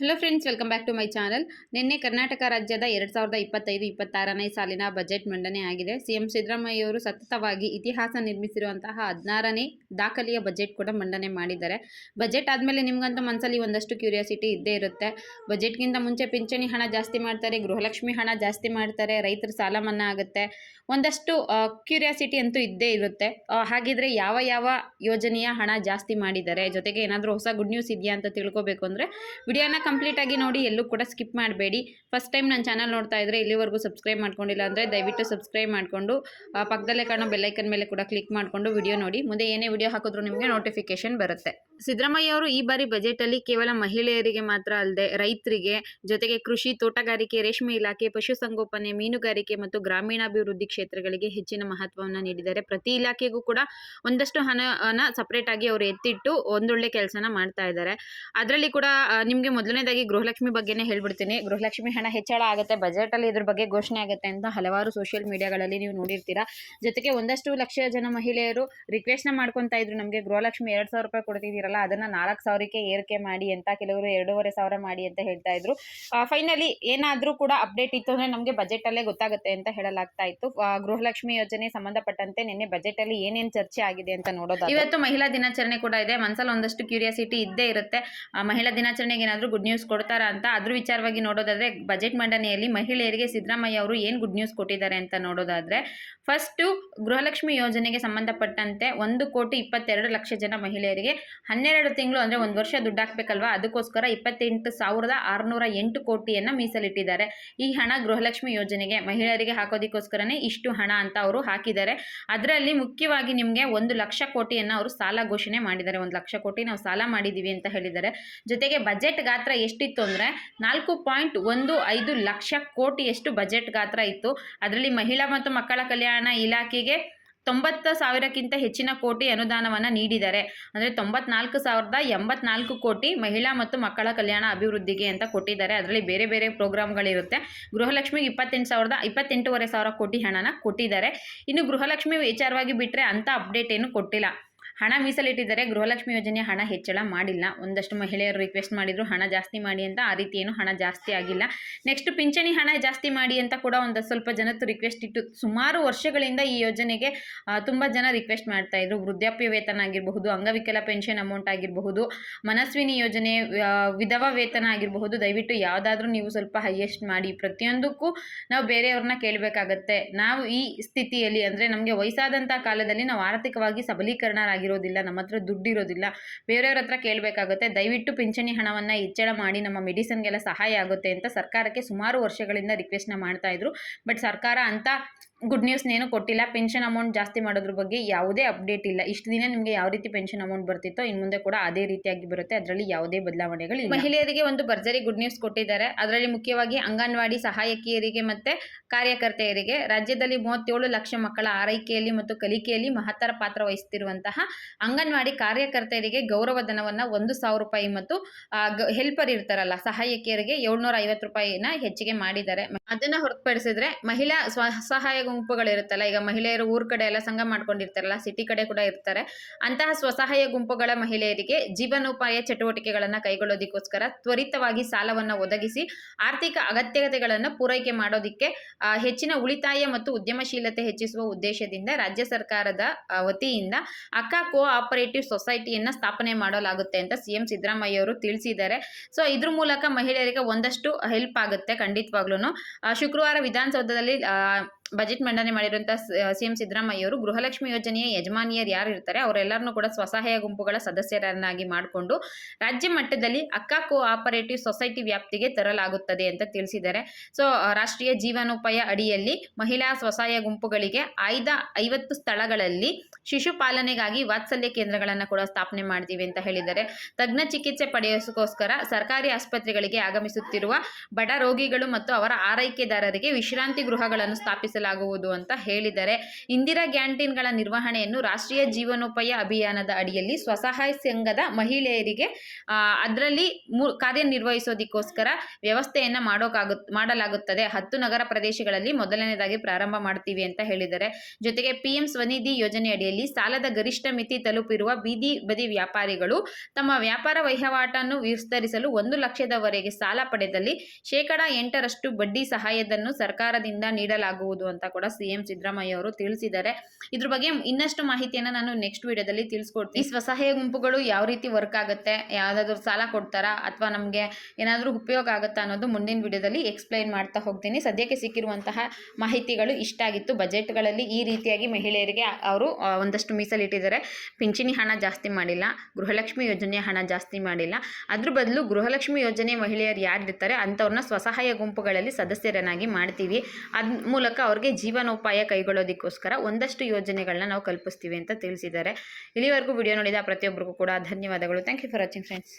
Hello friends welcome back to my channel ನಿನ್ನೆ ಕರ್ನಾಟಕ ರಾಜ್ಯದ ಎರಡು ಸಾವಿರದ ಇಪ್ಪತ್ತೈದು, ಇಪ್ಪತ್ತಾರನೇ ಸಾಲಿನ ಬಜೆಟ್ ಮಂಡನೆ ಆಗಿದೆ. ಸಿಎಂ ಸಿದ್ದರಾಮಯ್ಯವರು ಸತತವಾಗಿ ಇತಿಹಾಸ ನಿರ್ಮಿಸಿರುವಂತಹ ಹದಿನಾರನೇ ದಾಖಲೆಯ ಬಜೆಟ್ ಕೂಡ ಮಂಡನೆ ಮಾಡಿದ್ದಾರೆ. ಬಜೆಟ್ ಆದಮೇಲೆ ನಿಮ್ಗಂತೂ ಮನಸ್ಸಲ್ಲಿ ಒಂದಷ್ಟು ಕ್ಯೂರಿಯಾಸಿಟಿ ಇದ್ದೇ ಇರುತ್ತೆ. ಬಜೆಟ್ಗಿಂತ ಮುಂಚೆ ಪಿಂಚಣಿ ಹಣ ಜಾಸ್ತಿ ಮಾಡ್ತಾರೆ, ಗೃಹಲಕ್ಷ್ಮಿ ಹಣ ಜಾಸ್ತಿ ಮಾಡ್ತಾರೆ, ರೈತರ ಸಾಲ ಮನ್ನಾ ಆಗುತ್ತೆ. ಒಂದಷ್ಟು ಕ್ಯೂರಿಯಾಸಿಟಿ ಅಂತೂ ಇದ್ದೇ ಇರುತ್ತೆ. ಹಾಗಿದ್ರೆ ಯಾವ ಯಾವ ಯೋಜನೆಯ ಹಣ ಜಾಸ್ತಿ ಮಾಡಿದ್ದಾರೆ? ಜೊತೆಗೆ ಏನಾದರೂ ಹೊಸ ಗುಡ್ ನ್ಯೂಸ್ ಇದೆಯಾ ಅಂತ ತಿಳ್ಕೊಬೇಕು ಅಂದರೆ, ವಿಡಿಯೋನ ಕಂಪ್ಲೀಟ್ ಆಗಿ ನೋಡಿ ಎಲ್ಲೂ ಕೂಡ ಸ್ಕಿಪ್ ಮಾಡಬೇಡಿ. ಫಸ್ಟ್ ಟೈಮ್ ನನ್ನ ಚಾನಲ್ ನೋಡ್ತಾ ಇದ್ದರೆ ಇಲ್ಲಿವರೆಗೂ ಸಬ್ಸ್ಕ್ರೈಬ್ ಮಾಡ್ಕೊಂಡಿಲ್ಲ ಅಂದರೆ ದಯವಿಟ್ಟು ಸಬ್ಸ್ಕ್ರೈಬ್ ಮಾಡಿಕೊಂಡು ಪಕ್ಕದಲ್ಲೇ ಕಾಣೋ ಬೆಲ್ಲೈಕನ್ ಮೇಲೆ ಕೂಡ ಕ್ಲಿಕ್ ಮಾಡಿಕೊಂಡು ವಿಡಿಯೋ ನೋಡಿ. ಮುಂದೆ ಏನೇ ವಿಡಿಯೋ ಹಾಕಿದ್ರು ನಿಮಗೆ ನೋಟಿಫಿಕೇಷನ್ ಬರುತ್ತೆ. ಸಿದ್ದರಾಮಯ್ಯ ಅವರು ಈ ಬಾರಿ ಬಜೆಟ್ ಅಲ್ಲಿ ಕೇವಲ ಮಹಿಳೆಯರಿಗೆ ಮಾತ್ರ ಅಲ್ಲದೆ ರೈತರಿಗೆ ಜೊತೆಗೆ ಕೃಷಿ, ತೋಟಗಾರಿಕೆ, ರೇಷ್ಮೆ ಇಲಾಖೆ ಪಶುಸಂಗೋಪನೆ ಮೀನುಗಾರಿಕೆ ಮತ್ತು ಗ್ರಾಮೀಣಾಭಿವೃದ್ಧಿ ಕ್ಷೇತ್ರಗಳಿಗೆ ಹೆಚ್ಚಿನ ಮಹತ್ವವನ್ನು ನೀಡಿದ್ದಾರೆ. ಪ್ರತಿ ಇಲಾಖೆಗೂ ಕೂಡ ಒಂದಷ್ಟು ಹಣನ ಸಪರೇಟ್ ಆಗಿ ಅವರು ಎತ್ತಿಟ್ಟು ಒಂದೊಳ್ಳೆ ಕೆಲಸನ ಮಾಡ್ತಾ ಇದ್ದಾರೆ. ಅದರಲ್ಲಿ ಕೂಡ ನಿಮಗೆ ಮೊದಲನೇದಾಗಿ ಗೃಹಲಕ್ಷ್ಮಿ ಬಗ್ಗೆನೇ ಹೇಳ್ಬಿಡ್ತೀನಿ. ಗೃಹಲಕ್ಷ್ಮಿ ಹಣ ಹೆಚ್ಚಳ ಆಗುತ್ತೆ ಬಜೆಟ್ ಅಲ್ಲಿ ಇದ್ರ ಬಗ್ಗೆ ಘೋಷಣೆ ಆಗುತ್ತೆ ಅಂತ ಹಲವಾರು ಸೋಷಿಯಲ್ ಮೀಡಿಯಾಗಳಲ್ಲಿ ನೀವು ನೋಡಿರ್ತೀರಾ. ಜೊತೆಗೆ ಒಂದಷ್ಟು ಲಕ್ಷ ಜನ ಮಹಿಳೆಯರು ರಿಕ್ವೆಸ್ಟ್ನ ಮಾಡ್ಕೊತಾ ಇದ್ರು. ನಮಗೆ ಗೃಹಲಕ್ಷ್ಮಿ ಎರಡು ಸಾವಿರ ರೂಪಾಯಿ ಕೊಡ್ತಿದ್ದೀರಲ್ಲ ಅದನ್ನು ನಾಲ್ಕು ಸಾವಿರಕ್ಕೆ ಏರಿಕೆ ಮಾಡಿ ಅಂತ ಕೆಲವರು ಎರಡೂವರೆ ಸಾವಿರ ಮಾಡಿ ಅಂತ ಹೇಳ್ತಾ ಇದ್ರು. ಫೈನಲಿ ಏನಾದರೂ ಕೂಡ ಅಪ್ಡೇಟ್ ಇತ್ತು ಅಂದರೆ ನಮಗೆ ಬಜೆಟಲ್ಲೇ ಗೊತ್ತಾಗುತ್ತೆ ಅಂತ ಹೇಳಲಾಗ್ತಾ ಇತ್ತು. ಗೃಹಲಕ್ಷ್ಮಿ ಯೋಜನೆ ಸಂಬಂಧಪಟ್ಟಂತೆ ನಿನ್ನೆ ಬಜೆಟಲ್ಲಿ ಏನೇನು ಚರ್ಚೆ ಆಗಿದೆ ಅಂತ ನೋಡೋದು ಇವತ್ತು ಮಹಿಳಾ ದಿನಾಚರಣೆ ಕೂಡ ಇದೆ. ಮನಸ್ಸಲ್ಲಿ ಒಂದಷ್ಟು ಕ್ಯೂರಿಯಾಸಿಟಿ ಇದ್ದೇ ಇರುತ್ತೆ. ಮಹಿಳಾ ದಿನಾಚರಣೆಗೆ ಏನಾದರೂ ಗುಡ್ ನ್ಯೂಸ್ ಕೊಡ್ತಾರ ಅಂತ ಅದ್ರ ವಿಚಾರವಾಗಿ ನೋಡೋದಾದ್ರೆ ಬಜೆಟ್ ಮಂಡನೆಯಲ್ಲಿ ಮಹಿಳೆಯರಿಗೆ ಸಿದ್ದರಾಮಯ್ಯ ಅವರು ಏನು ಗುಡ್ ನ್ಯೂಸ್ ಕೊಟ್ಟಿದ್ದಾರೆ ಅಂತ ನೋಡೋದಾದ್ರೆ ಫಸ್ಟು ಗೃಹಲಕ್ಷ್ಮಿ ಯೋಜನೆಗೆ ಸಂಬಂಧಪಟ್ಟಂತೆ ಒಂದು ಕೋಟಿ ಇಪ್ಪತ್ತೆರಡು ಲಕ್ಷ ಜನ ಮಹಿಳೆಯರಿಗೆ ತಿಂಗಳು ಅಂದರೆ ಒಂದು ವರ್ಷ ದುಡ್ಡು ಹಾಕಬೇಕಲ್ವಾ ಅದಕ್ಕೋಸ್ಕರ ಇಪ್ಪತ್ತೆಂಟು ಸಾವಿರದ ಆರುನೂರ ಎಂಟು ಕೋಟಿಯನ್ನು ಮೀಸಲಿಟ್ಟಿದ್ದಾರೆ. ಈ ಹಣ ಗೃಹಲಕ್ಷ್ಮಿ ಯೋಜನೆಗೆ ಮಹಿಳೆಯರಿಗೆ ಹಾಕೋದಕ್ಕೋಸ್ಕರನೇ ಇಷ್ಟು ಹಣ ಅಂತ ಅವರು ಹಾಕಿದ್ದಾರೆ. ಅದರಲ್ಲಿ ಮುಖ್ಯವಾಗಿ ನಿಮಗೆ ಒಂದು ಲಕ್ಷ ಕೋಟಿಯನ್ನು ಅವರು ಸಾಲ ಘೋಷಣೆ ಮಾಡಿದ್ದಾರೆ. ಒಂದು ಲಕ್ಷ ಕೋಟಿ ನಾವು ಸಾಲ ಮಾಡಿದ್ದೀವಿ ಅಂತ ಹೇಳಿದ್ದಾರೆ. ಜೊತೆಗೆ ಬಜೆಟ್ ಗಾತ್ರ ಎಷ್ಟಿತ್ತು ಅಂದರೆ ನಾಲ್ಕು ಪಾಯಿಂಟ್ ಒಂದು ಐದು ಲಕ್ಷ ಕೋಟಿಯಷ್ಟು ಬಜೆಟ್ ಗಾತ್ರ ಇತ್ತು. ಅದರಲ್ಲಿ ಮಹಿಳಾ ಮತ್ತು ಮಕ್ಕಳ ಕಲ್ಯಾಣ ಇಲಾಖೆಗೆ ತೊಂಬತ್ತು ಸಾವಿರಕ್ಕಿಂತ ಹೆಚ್ಚಿನ ಕೋಟಿ ಅನುದಾನವನ್ನು ನೀಡಿದ್ದಾರೆ. ಅಂದರೆ ತೊಂಬತ್ನಾಲ್ಕು ಸಾವಿರದ ಎಂಬತ್ನಾಲ್ಕು ಕೋಟಿ ಮಹಿಳಾ ಮತ್ತು ಮಕ್ಕಳ ಕಲ್ಯಾಣ ಅಭಿವೃದ್ಧಿಗೆ ಅಂತ ಕೊಟ್ಟಿದ್ದಾರೆ. ಅದರಲ್ಲಿ ಬೇರೆ ಬೇರೆ ಪ್ರೋಗ್ರಾಮ್ಗಳಿರುತ್ತೆ. ಗೃಹಲಕ್ಷ್ಮಿಗೆ ಇಪ್ಪತ್ತೆಂಟು ಸಾವಿರದ, ಇಪ್ಪತ್ತೆಂಟೂವರೆ ಸಾವಿರ ಕೋಟಿ ಹಣನ ಕೊಟ್ಟಿದ್ದಾರೆ. ಇನ್ನು ಗೃಹಲಕ್ಷ್ಮಿ ವಿಚಾರವಾಗಿ ಬಿಟ್ಟರೆ ಅಂಥ ಅಪ್ಡೇಟ್ ಏನು ಕೊಟ್ಟಿಲ್ಲ. ಹಣ ಮೀಸಲಿಟ್ಟಿದ್ದಾರೆ ಗೃಹಲಕ್ಷ್ಮಿ ಯೋಜನೆ ಹಣ ಹೆಚ್ಚಳ ಮಾಡಿಲ್ಲ. ಒಂದಷ್ಟು ಮಹಿಳೆಯರು ರಿಕ್ವೆಸ್ಟ್ ಮಾಡಿದ್ರು, ಹಣ ಜಾಸ್ತಿ ಮಾಡಿ ಅಂತ. ಆ ರೀತಿ ಏನು ಹಣ ಜಾಸ್ತಿ ಆಗಿಲ್ಲ. ನೆಕ್ಸ್ಟ್ ಪಿಂಚಣಿ ಹಣ ಜಾಸ್ತಿ ಮಾಡಿ ಅಂತ ಕೂಡ ಒಂದು ಸ್ವಲ್ಪ ಜನತ್ತು ರಿಕ್ವೆಸ್ಟ್ ಇಟ್ಟು, ಸುಮಾರು ವರ್ಷಗಳಿಂದ ಈ ಯೋಜನೆಗೆ ತುಂಬ ಜನ ರಿಕ್ವೆಸ್ಟ್ ಮಾಡ್ತಾ ಇದ್ರು. ವೃದ್ಧಾಪ್ಯ ವೇತನ ಆಗಿರಬಹುದು, ಅಂಗವಿಕಲ ಪೆನ್ಷನ್ ಅಮೌಂಟ್ ಆಗಿರಬಹುದು, ಮನಸ್ವಿನಿ ಯೋಜನೆ ವಿಧವಾ ವೇತನ ಆಗಿರಬಹುದು. ದಯವಿಟ್ಟು ಯಾವುದಾದ್ರೂ ನೀವು ಸ್ವಲ್ಪ ಹೈಯೆಸ್ಟ್ ಮಾಡಿ. ಪ್ರತಿಯೊಂದಕ್ಕೂ ನಾವು ಬೇರೆಯವ್ರನ್ನ ಕೇಳಬೇಕಾಗತ್ತೆ. ನಾವು ಈ ಸ್ಥಿತಿಯಲ್ಲಿ ಅಂದರೆ ನಮಗೆ ವಯಸ್ಸಾದಂಥ ಕಾಲದಲ್ಲಿ ನಾವು ಆರ್ಥಿಕವಾಗಿ ಸಬಲೀಕರಣರಾಗಿರೋದಿಲ್ಲ ನಮ್ಮ ಹತ್ರ ದುಡ್ಡಿರೋದಿಲ್ಲ ಬೇರೆಯವ್ರ ಹತ್ರ ಕೇಳಬೇಕಾಗುತ್ತೆ, ದಯವಿಟ್ಟು ಪಿಂಚಣಿ ಹಣವನ್ನು ಹೆಚ್ಚಳ ಮಾಡಿ, ನಮ್ಮ ಮೆಡಿಸನ್ಗೆಲ್ಲ ಸಹಾಯ ಆಗುತ್ತೆ ಅಂತ ಸರ್ಕಾರಕ್ಕೆ ಸುಮಾರು ವರ್ಷಗಳಿಂದ ರಿಕ್ವೆಸ್ಟ್ನ ಮಾಡ್ತಾ ಇದ್ರು. ಬಟ್ ಸರ್ಕಾರ ಅಂತ ಗುಡ್ ನ್ಯೂಸ್ನೇನು ಕೊಟ್ಟಿಲ್ಲ. ಪೆನ್ಷನ್ ಅಮೌಂಟ್ ಜಾಸ್ತಿ ಮಾಡೋದ್ರ ಬಗ್ಗೆ ಯಾವುದೇ ಅಪ್ಡೇಟ್ ಇಲ್ಲ. ಇಷ್ಟು ದಿನ ನಿಮಗೆ ಯಾವ ರೀತಿ ಪೆನ್ಷನ್ ಅಮೌಂಟ್ ಬರ್ತಿತ್ತೋ ಇನ್ನು ಮುಂದೆ ಕೂಡ ಅದೇ ರೀತಿಯಾಗಿ ಬರುತ್ತೆ. ಅದರಲ್ಲಿ ಯಾವುದೇ ಬದಲಾವಣೆಗಳು ಮಹಿಳೆಯರಿಗೆ ಒಂದು ಭರ್ಜರಿ ಗುಡ್ ನ್ಯೂಸ್ ಕೊಟ್ಟಿದ್ದಾರೆ. ಅದರಲ್ಲಿ ಮುಖ್ಯವಾಗಿ ಅಂಗನವಾಡಿ ಸಹಾಯಕಿಯರಿಗೆ ಮತ್ತೆ ಕಾರ್ಯಕರ್ತೆಯರಿಗೆ ರಾಜ್ಯದಲ್ಲಿ ಮೂವತ್ತೇಳು ಲಕ್ಷ ಮಕ್ಕಳ ಆರೈಕೆಯಲ್ಲಿ ಮತ್ತು ಕಲಿಕೆಯಲ್ಲಿ ಮಹತ್ತರ ಪಾತ್ರ ವಹಿಸುತ್ತಿರುವಂತಹ ಅಂಗನವಾಡಿ ಕಾರ್ಯಕರ್ತೆಯರಿಗೆ ಗೌರವಧನವನ್ನು ಒಂದು ಸಾವಿರ ರೂಪಾಯಿ ಮತ್ತು ಹೆಲ್ಪರ್ ಇರ್ತಾರಲ್ಲ, ಸಹಾಯಕಿಯರಿಗೆ ಏಳ್ನೂರ ಐವತ್ತು ರೂಪಾಯಿನ ಹೆಚ್ಚಿಗೆ ಮಾಡಿದ್ದಾರೆ. ಅದನ್ನ ಹೊರತುಪಡಿಸಿದ್ರೆ ಮಹಿಳಾ ಸ್ವಸಹಾಯ ಗುಂಪುಗಳಿರುತ್ತಲ್ಲ, ಈಗ ಮಹಿಳೆಯರು ಊರ್ ಕಡೆ ಎಲ್ಲ ಸಂಘ ಮಾಡ್ಕೊಂಡಿರ್ತಾರಲ್ಲ ಸಿಟಿ ಕಡೆ ಕೂಡ ಇರ್ತಾರೆ. ಅಂತಹ ಸ್ವಸಹಾಯ ಗುಂಪುಗಳ ಮಹಿಳೆಯರಿಗೆ ಜೀವನೋಪಾಯ ಚಟುವಟಿಕೆಗಳನ್ನು ಕೈಗೊಳ್ಳೋದಕ್ಕೋಸ್ಕರ ತ್ವರಿತವಾಗಿ ಸಾಲವನ್ನು ಒದಗಿಸಿ, ಆರ್ಥಿಕ ಅಗತ್ಯತೆಗಳನ್ನು ಪೂರೈಕೆ ಮಾಡೋದಿಕ್ಕೆ ಹೆಚ್ಚಿನ ಉಳಿತಾಯ ಮತ್ತು ಉದ್ಯಮಶೀಲತೆ ಹೆಚ್ಚಿಸುವ ಉದ್ದೇಶದಿಂದ ರಾಜ್ಯ ಸರ್ಕಾರದ ವತಿಯಿಂದ ಅಕ್ಕ ಕೋ ಆಪರೇಟಿವ್ ಸೊಸೈಟಿಯನ್ನ ಸ್ಥಾಪನೆ ಮಾಡಲಾಗುತ್ತೆ ಅಂತ ಸಿಎಂ ಸಿದ್ದರಾಮಯ್ಯ ಅವರು ತಿಳಿಸಿದ್ದಾರೆ. ಸೊ ಇದ್ರ ಮೂಲಕ ಮಹಿಳೆಯರಿಗೆ ಒಂದಷ್ಟು ಹೆಲ್ಪ್ ಆಗುತ್ತೆ ಖಂಡಿತವಾಗ್ಲೂ ಶುಕ್ರವಾರ ವಿಧಾನಸೌಧದಲ್ಲಿ ಬಜೆಟ್ ಮಂಡನೆ ಮಾಡಿರುವಂತಹ ಸಿ ಎಂ ಸಿದ್ದರಾಮಯ್ಯ ಅವರು ಗೃಹಲಕ್ಷ್ಮಿ ಯೋಜನೆಯ ಯಜಮಾನಿಯರು ಯಾರು ಇರ್ತಾರೆ ಅವರೆಲ್ಲರನ್ನೂ ಕೂಡ ಸ್ವಸಹಾಯ ಗುಂಪುಗಳ ಸದಸ್ಯರನ್ನಾಗಿ ಮಾಡಿಕೊಂಡು ರಾಜ್ಯ ಮಟ್ಟದಲ್ಲಿ ಅಕ್ಕ ಕೋ ಆಪರೇಟಿವ್ ಸೊಸೈಟಿ ವ್ಯಾಪ್ತಿಗೆ ತರಲಾಗುತ್ತದೆ ಅಂತ ತಿಳಿಸಿದ್ದಾರೆ. ಸೊ ರಾಷ್ಟ್ರೀಯ ಜೀವನೋಪಾಯ ಅಡಿಯಲ್ಲಿ ಮಹಿಳಾ ಸ್ವಸಹಾಯ ಗುಂಪುಗಳಿಗೆ ಆಯ್ದ ಐವತ್ತು ಸ್ಥಳಗಳಲ್ಲಿ ಶಿಶು ಪಾಲನೆಗಾಗಿ ವಾತ್ಸಲ್ಯ ಕೇಂದ್ರಗಳನ್ನು ಕೂಡ ಸ್ಥಾಪನೆ ಮಾಡ್ತೀವಿ ಅಂತ ಹೇಳಿದ್ದಾರೆ. ತಜ್ಞ ಚಿಕಿತ್ಸೆ ಪಡೆಯೋಸ್ಕೋಸ್ಕರ ಸರ್ಕಾರಿ ಆಸ್ಪತ್ರೆಗಳಿಗೆ ಆಗಮಿಸುತ್ತಿರುವ ಬಡ ರೋಗಿಗಳು ಮತ್ತು ಅವರ ಆರೈಕೆದಾರರಿಗೆ ವಿಶ್ರಾಂತಿ ಗೃಹಗಳನ್ನು ಸ್ಥಾಪಿಸಲು ಕಲ್ಪಿಸಲಾಗುವುದು ಅಂತ ಹೇಳಿದ್ದಾರೆ ಇಂದಿರಾ ಕ್ಯಾಂಟೀನ್ಗಳ ನಿರ್ವಹಣೆಯನ್ನು ರಾಷ್ಟ್ರೀಯ ಜೀವನೋಪಾಯ ಅಭಿಯಾನದ ಅಡಿಯಲ್ಲಿ ಸ್ವಸಹಾಯ ಸಂಘದ ಮಹಿಳೆಯರಿಗೆ ಅದರಲ್ಲಿ ಮೂ, ಕಾರ್ಯನಿರ್ವಹಿಸೋದಕ್ಕೋಸ್ಕರ ವ್ಯವಸ್ಥೆಯನ್ನು ಮಾಡೋಕ್ಕಾಗು ಮಾಡಲಾಗುತ್ತದೆ. ಹತ್ತು ನಗರ ಪ್ರದೇಶಗಳಲ್ಲಿ ಮೊದಲನೇದಾಗಿ ಪ್ರಾರಂಭ ಮಾಡ್ತೀವಿ ಅಂತ ಹೇಳಿದರೆ. ಜೊತೆಗೆ ಪಿಎಂ ಸ್ವನಿಧಿ ಯೋಜನೆ ಅಡಿಯಲ್ಲಿ ಸಾಲದ ಗರಿಷ್ಠ ಮಿತಿ ತಲುಪಿರುವ ಬೀದಿ ಬದಿ ವ್ಯಾಪಾರಿಗಳು ತಮ್ಮ ವ್ಯಾಪಾರ ವಹಿವಾಟನ್ನು ವಿಸ್ತರಿಸಲು ಒಂದು ಲಕ್ಷದವರೆಗೆ ಸಾಲ ಪಡೆದಲ್ಲಿ ಶೇಕಡಾ ಎಂಟರಷ್ಟು ಬಡ್ಡಿ ಸಹಾಯದನ್ನು ಸರ್ಕಾರದಿಂದ ನೀಡಲಾಗುವುದು ಅಂತ ಕೂಡ ಸಿಎಂ ಸಿದ್ದರಾಮಯ್ಯ ಅವರು ತಿಳಿಸಿದ್ದಾರೆ. ಇದ್ರ ಬಗ್ಗೆ ಇನ್ನಷ್ಟು ಮಾಹಿತಿಯನ್ನು ನಾನು ನೆಕ್ಸ್ಟ್ ವಿಡಿಯೋದಲ್ಲಿ ತಿಳಿಸ್ಕೊಡ್ತೀನಿ. ಸ್ವಸಹಾಯ ಗುಂಪುಗಳು ಯಾವ ರೀತಿ ವರ್ಕ್ ಆಗುತ್ತೆ, ಯಾವುದಾದ್ರೂ ಸಾಲ ಕೊಡ್ತಾರಾ, ಅಥವಾ ನಮಗೆ ಏನಾದರೂ ಉಪಯೋಗ ಆಗುತ್ತಾ ಅನ್ನೋದು ಮುಂದಿನ ವಿಡಿಯೋದಲ್ಲಿ ಎಕ್ಸ್ಪ್ಲೈನ್ ಮಾಡ್ತಾ ಹೋಗ್ತೀನಿ. ಸದ್ಯಕ್ಕೆ ಸಿಕ್ಕಿರುವಂತಹ ಮಾಹಿತಿಗಳು ಇಷ್ಟ ಆಗಿತ್ತು. ಬಜೆಟ್ಗಳಲ್ಲಿ ಈ ರೀತಿಯಾಗಿ ಮಹಿಳೆಯರಿಗೆ ಅವರು ಒಂದಷ್ಟು ಮೀಸಲಿಟ್ಟಿದ್ದಾರೆ ಪಿಂಚಣಿ ಹಣ ಜಾಸ್ತಿ ಮಾಡಿಲ್ಲ, ಗೃಹಲಕ್ಷ್ಮಿ ಯೋಜನೆಯ ಹಣ ಜಾಸ್ತಿ ಮಾಡಿಲ್ಲ. ಅದ್ರ ಬದಲು ಗೃಹಲಕ್ಷ್ಮಿ ಯೋಜನೆ ಮಹಿಳೆಯರು ಯಾರಿರ್ತಾರೆ, ಅಂಥವ್ರನ್ನ ಸ್ವಸಹಾಯ ಗುಂಪುಗಳಲ್ಲಿ ಸದಸ್ಯರನ್ನಾಗಿ ಮಾಡ್ತೀವಿ. ಅದ್ ಮೂಲಕ ಅವ್ರಿಗೆ ಜೀವನೋಪಾಯ ಕೈಗೊಳ್ಳೋದಕ್ಕೋಸ್ಕರ ಒಂದಷ್ಟು ಯೋಜನೆಗಳನ್ನ ನಾವು ಕಲ್ಪಿಸ್ತೀವಿ ಅಂತ ತಿಳಿಸಿದ್ದಾರೆ. ಇಲ್ಲಿವರೆಗೂ ವಿಡಿಯೋ ನೋಡಿದ ಪ್ರತಿಯೊಬ್ಬರಿಗೂ ಕೂಡ ಧನ್ಯವಾದಗಳು. Thank you for watching friends